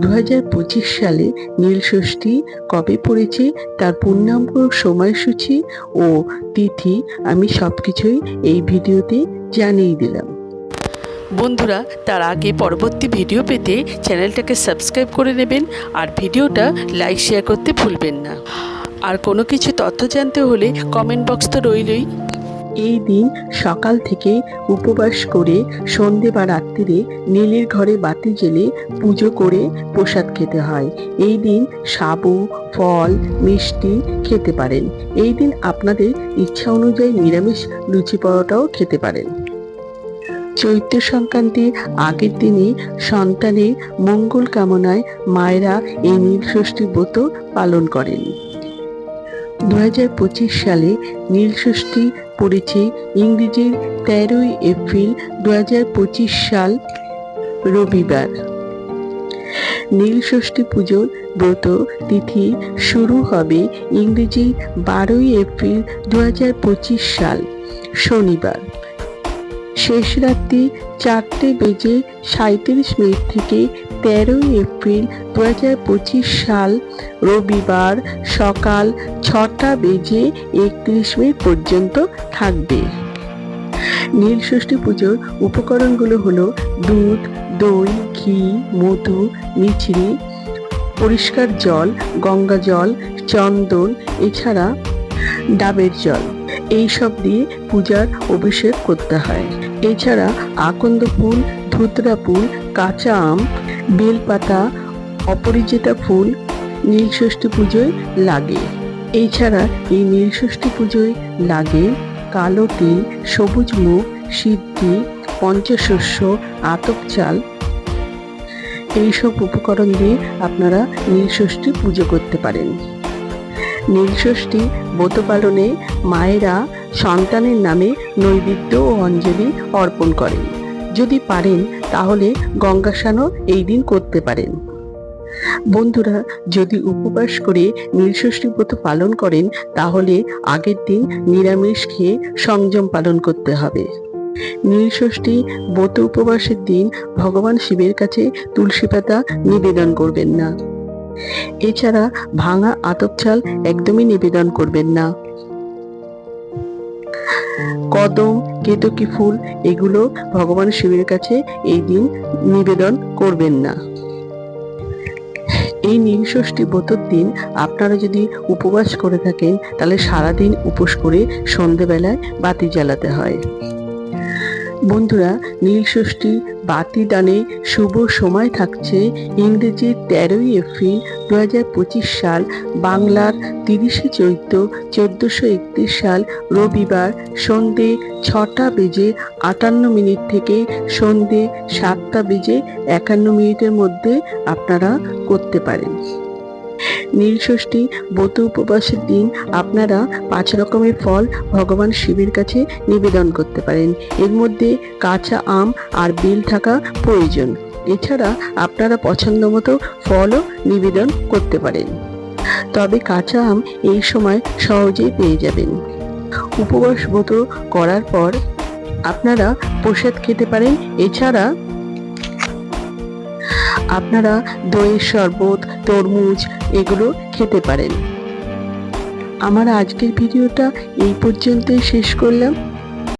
দু হাজার পঁচিশ সালে নীলষষ্ঠী কবে পড়েছে তার পূর্ণাঙ্গ সময়সূচি ও তিথি আমি সব কিছুই এই ভিডিওতে জানিয়ে দিলাম। বন্ধুরা, তার আগে পরবর্তী ভিডিও পেতে চ্যানেলটাকে সাবস্ক্রাইব করে নেবেন আর ভিডিওটা লাইক, শেয়ার করতে ভুলবেন না। আর কোনো কিছু তথ্য জানতে হলে কমেন্ট বক্স তো রইলই। এই দিন সকাল থেকে উপবাস করে সন্ধে বা রাত্রিরে নীলের ঘরে বাতি জেলে পুজো করে প্রসাদ খেতে হয়। এই দিন সাবু, ফল, মিষ্টি খেতে পারেন। এই দিন আপনাদের ইচ্ছা অনুযায়ী নিরামিষ লুচি পরোটাও খেতে পারেন। চৈত্র সংক্রান্তির আগের দিনে সন্তানের মঙ্গল কামনায় মায়েরা এই নীলষষ্ঠী ব্রত পালন করেন। দু হাজার পঁচিশ সালে নীলষষ্ঠী পড়েছে ইংরেজির তেরোই এপ্রিল দু সাল রবিবার। নীলষষ্ঠী পুজোর ব্রত তিথি শুরু হবে ইংরেজি বারোই এপ্রিল দু হাজার পঁচিশ সাল, শনিবার। শেষ রাত্রি চারটে বেজে সাঁত্রিশ মিনিট থেকে তেরোই এপ্রিল দু হাজার পঁচিশ সাল রবিবার সকাল ছটা বেজে একত্রিশ মিনিট পর্যন্ত থাকবে। নীলষষ্ঠী পুজোর উপকরণগুলো হলো দুধ, দই, ঘি, মধু, মিছরি, পরিষ্কার জল, গঙ্গা জল, চন্দন, এছাড়া ডাবের জল। এই সব দিয়ে পূজার অভিষেক করতে হয়। এছাড়া আকন্দ ফুল, ধুতরা ফুল, কাঁচা আম বেলপাতা, অপরিচিতা ফুল নীলষষ্ঠী পুজোয় লাগে। এছাড়া এই নীলষষ্ঠী পুজোয় লাগে কালো তিল, সবুজ মুখ সিদ্ধি পঞ্চশস্য, আতপ চাল। এইসব উপকরণ দিয়ে আপনারা নীলষষ্ঠী পুজো করতে পারেন। নীলষষ্ঠী ব্রত পালনে মায়েরা সন্তানের নামে নৈবেদ্য ও অঞ্জলি অর্পণ করেন। যদি পারেন তাহলে গঙ্গাসানও এই দিন করতে পারেন। বন্ধুরা, যদি উপবাস করে নীলষষ্ঠী ব্রত পালন করেন, তাহলে আগের দিন নিরামিষ খেয়ে সংযম পালন করতে হবে। নীলষষ্ঠী ব্রত উপবাসের দিন ভগবান শিবের কাছে তুলসী পাতা নিবেদন করবেন না। এছাড়া ভাঙা আতপ চাল একদমই নিবেদন করবেন না। কদম কেতকী ফুল, এগুলো ভগবান শিবের কাছে এই দিন নিবেদন করবেন না। এই নীলষষ্ঠী ব্রতর দিন আপনারা যদি উপবাস করে থাকেন, তাহলে সারাদিন উপোস করে সন্ধেবেলায় বাতি জ্বালাতে হয়। বন্ধুরা নীলষষ্ঠী বাতি দানে শুভ সময় থাকছে ইংরেজি তেরোই এপ্রিল দু হাজার পঁচিশ সাল, বাংলার তিরিশে চৈত্র চোদ্দোশো একত্রিশ সাল, রবিবার সন্ধে ছটা বেজে আটান্ন মিনিট থেকে সন্ধে সাতটা বেজে একান্ন মিনিটের মধ্যে আপনারা করতে পারেন। নীলষষ্ঠী ব্রত উপবাসের দিন আপনারা পাঁচ রকমের ফল ভগবান শিবের কাছে নিবেদন করতে পারেন। এর মধ্যে কাঁচা আম আর বেল থাকা প্রয়োজন। এছাড়া আপনারা পছন্দ মতো ফলও নিবেদন করতে পারেন। তবে কাঁচা আম এই সময় সহজেই পেয়ে যাবেন। উপবাস ব্রত করার পর আপনারা প্রসাদ খেতে পারেন। এছাড়া আপনারা দইয়ের শরবত তরমুজ এগুলো খেতে পারেন। আমার আজকের ভিডিওটা এই পর্যন্তই শেষ করলাম।